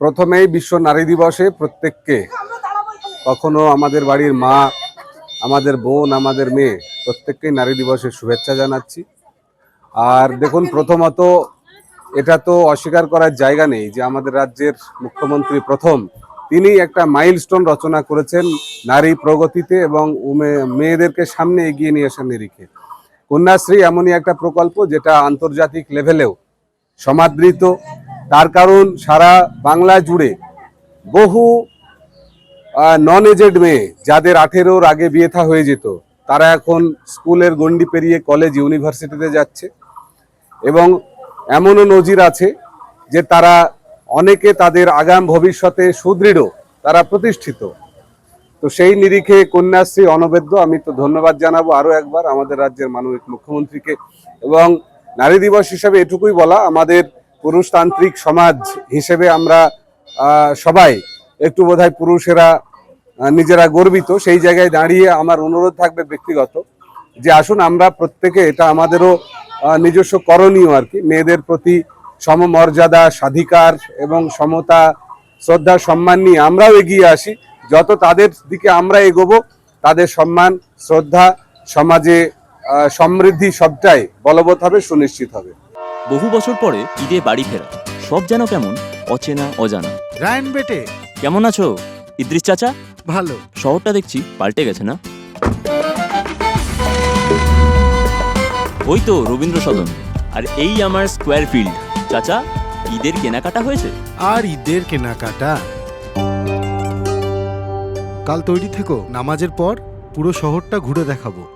প্রথমেই বিশ্ব নারী দিবসে প্রত্যেককে, কখনো আমাদের বাড়ির মা, আমাদের বোন, আমাদের মেয়ে, প্রত্যেককেই নারী দিবসের শুভেচ্ছা জানাচ্ছি। আর দেখুন, প্রথমত এটা তো অস্বীকার করার জায়গা নেই যে আমাদের রাজ্যের মুখ্যমন্ত্রী প্রথম তিনি একটা মাইলস্টোন রচনা করেছেন নারী প্রগতিতে এবং মেয়েদেরকে সামনে এগিয়ে নিয়ে আসেন নিরিখে। কন্যাশ্রী এমনই একটা প্রকল্প যেটা আন্তর্জাতিক লেভেলেও সমাদৃত তার কারণ সারা বাংলা জুড়ে বহু নন এজেড মেয়ে যাদের আঠেরোর আগে বিয়ে থা হয়ে যেত, তারা এখন স্কুলের গণ্ডি পেরিয়ে কলেজ ইউনিভার্সিটিতে যাচ্ছে। এবং এমনও নজির আছে যে তারা অনেকে তাদের আগাম ভবিষ্যতে সুদৃঢ়, তারা প্রতিষ্ঠিত। তো সেই নিরিখে কন্যাশ্রী অনবেদ্য, আমি তো ধন্যবাদ জানাব আরও একবার আমাদের রাজ্যের মানবিক মুখ্যমন্ত্রীকে। এবং নারী দিবস হিসাবে এটুকুই বলা, আমাদের পুরুষতান্ত্রিক সমাজ হিসেবে আমরা সবাই একটু বোধহয় পুরুষেরা নিজেরা গর্বিত। সেই জায়গায় দাঁড়িয়ে আমার অনুরোধ থাকবে ব্যক্তিগত যে আসুন আমরা প্রত্যেকে এটা আমাদেরও নিজস্ব করণীয় আর কি। মেয়েদের প্রতি সমমর্যাদা, স্বাধিকার এবং সমতা, শ্রদ্ধা, সম্মান নিয়ে আমরাও এগিয়ে আসি। যত তাদের দিকে আমরা এগোবো, তাদের সম্মান, শ্রদ্ধা সমাজে সমৃদ্ধি সবটাই বলবৎ হবে, সুনিশ্চিত হবে। বহু বছর পরে ঈদে বাড়ি ফেরা। সব যেন কেমন অচেনা অজানা। রায়ন বেটে। কেমন আছো? ইদ্রিস চাচা? ভালো। শহরটা দেখছি পাল্টে গেছে না? ওই তো রবীন্দ্র সদন আর এই আমার স্কোয়ার ফিল্ড। চাচা ঈদের কেনাকাটা হয়েছে? আর ঈদের কেনাকাটা? কাল তৈরি থেকো নামাজের পর পুরো শহরটা ঘুরে দেখাবো।